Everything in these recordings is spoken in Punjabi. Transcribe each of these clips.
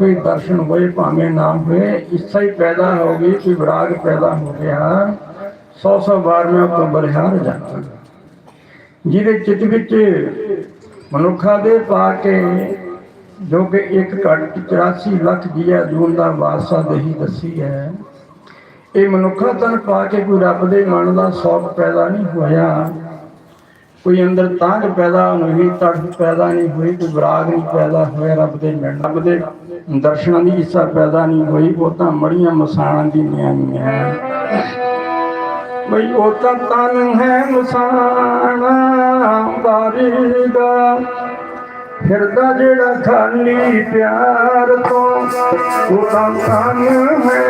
ਕੋਈ ਦਰਸ਼ਨ ਹੋਏ, ਭਾਵੇਂ ਨਾ ਹੋਏ, ਇੱਛਾ ਹੀ ਪੈਦਾ ਹੋ ਗਈ ਕੋਈ ਵਿਰਾਗ ਪੈਦਾ ਹੋ ਗਿਆ। ਸੌ ਸੌ ਵਾਰ ਮੈਂ ਉਹ ਤੋਂ ਬਲਿਹਾਰ ਜਾਣਾ ਜਿਹਦੇ ਚਿੱਤ ਵਿੱਚ ਮਨੁੱਖਾਂ ਦੇ ਪਾ ਕੇ ਜੋ ਕਿ ਇੱਕ ਘੱਟ 84 ਲੱਖ ਜੀਆ ਜੂਨ ਦਾ ਵਾਸਾ ਦੇਹੀ ਦੱਸੀ ਹੈ, ਇਹ ਮਨੁੱਖਾ ਤਨ ਪਾ ਕੇ ਕੋਈ ਰੱਬ ਦੇ ਮਨ ਦਾ ਸੌਖ ਪੈਦਾ ਨਹੀਂ ਹੋਇਆ। ਕੋਈ ਅੰਦਰ ਤਾਂਗ ਪੈਦਾ ਨਹੀਂ ਤੜਫ ਪੈਦਾ ਨਹੀਂ ਹੋਈ, ਕੋਈ ਵਿਰਾਗ ਨਹੀਂ ਪੈਦਾ ਹੋਇਆ, ਰੱਬ ਦੇ ਮਿਲਣ ਰੱਬ ਦੇ ਦਰਸ਼ਨਾਂ ਦੀ ਇੱਛਾ ਪੈਦਾ ਨਹੀਂ ਹੋਈ ਉਹ ਤਾਂ ਮੜੀਆਂ ਮਸਾਣਾਂ ਦੀ ਨਿਆਈਆਂ ਬਈ ਉਹ ਤਾਂ ਤਨ ਹੈ ਮਸਾਣਾ ਬਾਰੀ ਦਾ, ਫਿਰਦਾ ਜਿਹੜਾ ਖਾਲੀ ਪਿਆਰ ਤੋਂ, ਉਹ ਤਾਂ ਤਨ ਹੈ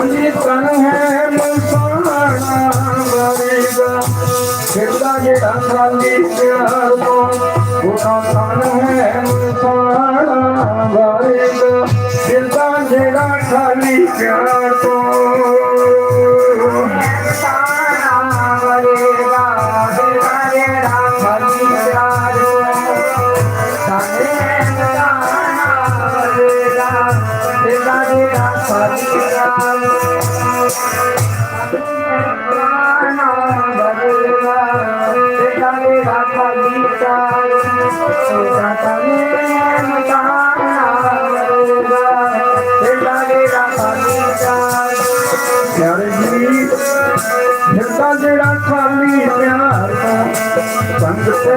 ਖਾਲੀ ਪਿਆਰ ਤੋਂ ਬਈ ਫਿਰਦਾ ਜਿਹੜਾ ਖਾਲੀ ਮੰਜੀ ਤਨ ਹੈ ਮਸਾਣਾ ਬਰੇਗਾ ਫਿਰਦਾ ਜਿਹੜਾ ਖਾਲੀ ਪਿਆਰ ਤੋਂ ਉਹਦਾ ਤਨ ਹੈ ਮਸਾਣਾ ਬਰੇਗਾ ਫਿਰਦਾ ਜਿਹੜਾ ਖਾਲੀ ਪਿਆਰ ਤੋਂ ਪਿਆਰੇ ਜੀ ਫਿਰਦਾ ਜਿਹੜਾ ਖਾਲੀ ਪਿਆਰ ਤੋਂ ਸੰਗ ਤੇ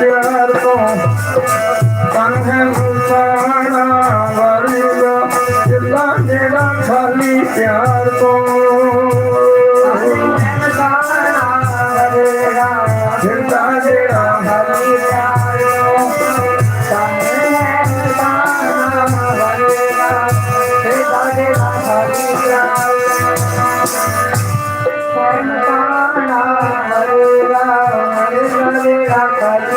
ਪਿਆਰ ਤੋਂ ਤਨ ਹੈ ਮੁਸਾਣਾ ਵਰਗਾ ਫਿਰਦਾ ਜਿਹੜਾ ਖਾਲੀ ਪਿਆਰ ਤੋਂ। ਫਿਰਦਾ ਜਿਹੜਾ ਖਾਲੀ ਪਿਆਰ ਤੋਂ। ਤਨ ਹੈ ਮੁਸਾਣਾ ਵਰਗਾ ਜਿਹੜਾ ਖਾਲੀ ਪਿਆਰ ਤੋਂ। ਵਿਰਹਾ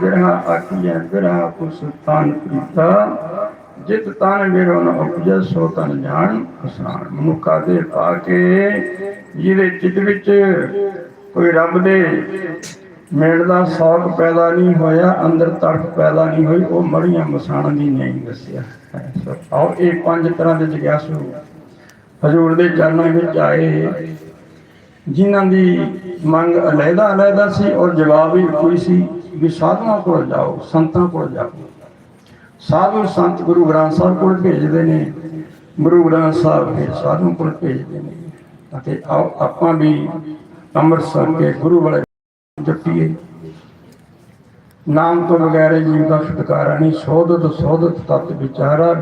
ਵਿਰਹਾ ਆਖੀਐ ਵਿਰਹਾ ਕੁਸ ਤਾਨ ਪ੍ਰੀਤਾ ਜਿਤ ਤਨ ਵਿਰੋ ਨ ਉਪਜੈ, ਸੋ ਤਨ ਜਾਣ ਅਸਾਨ। ਮਨੁੱਖਾ ਦੇ ਪਾ ਕੇ, ਜਿਹਦੇ ਚਿੱਤ ਵਿੱਚ ਕੋਈ ਰੱਬ ਦੇ ਮਿਲਣ ਦਾ ਸ਼ੌਕ ਪੈਦਾ ਨਹੀਂ ਹੋਇਆ, ਅੰਦਰ ਤੜਫ ਪੈਦਾ ਨਹੀਂ ਹੋਈ, ਉਹ ਮੜੀਆਂ ਮਸਾਣਾਂ ਦੀ ਨਹੀਂ ਦੱਸਿਆ। ਹੈ। ਇਹ ਪੰਜ ਤਰ੍ਹਾਂ ਦੇ ਜਗਿਆਸੂ ਹਜ਼ੂਰ ਦੇ ਚਰਨਾਂ ਵਿੱਚ ਆਏ। ਜਿਨ੍ਹਾਂ ਦੀ ਮੰਗ ਅਲੱਗਾ ਅਲੱਗਾ ਸੀ ਔਰ ਜਵਾਬ ਵੀ ਕੋਈ ਸੀ ਵੀ ਸਾਧੂਆਂ ਕੋਲ ਜਾਓ, ਸੰਤਾਂ ਕੋਲ ਜਾਓ। ਸਾਧੂ ਸੰਤ ਗੁਰੂ ਗ੍ਰੰਥ ਸਾਹਿਬ ਕੋਲ ਭੇਜਦੇ ਨੇ, ਗੁਰੂ ਗ੍ਰੰਥ ਸਾਹਿਬ ਫਿਰ ਸਾਧੂ ਕੋਲ ਭੇਜਦੇ ਨੇ। ਅਤੇ ਆਓ, ਆਪਾਂ ਵੀ ਅੰਮ੍ਰਿਤਸਰ ਕੇ ਗੁਰੂ ਵਾਲੇ ਜਪੀਏ ਨਾਮ ਤੋਂ ਬਗੈਰ ਜੀਵ ਦਾ ਛੁਟਕਾਰਾ ਨਹੀਂ। ਸੋਧਤ ਸੋਧਤ ਤਤ ਵਿਚਾਰਾ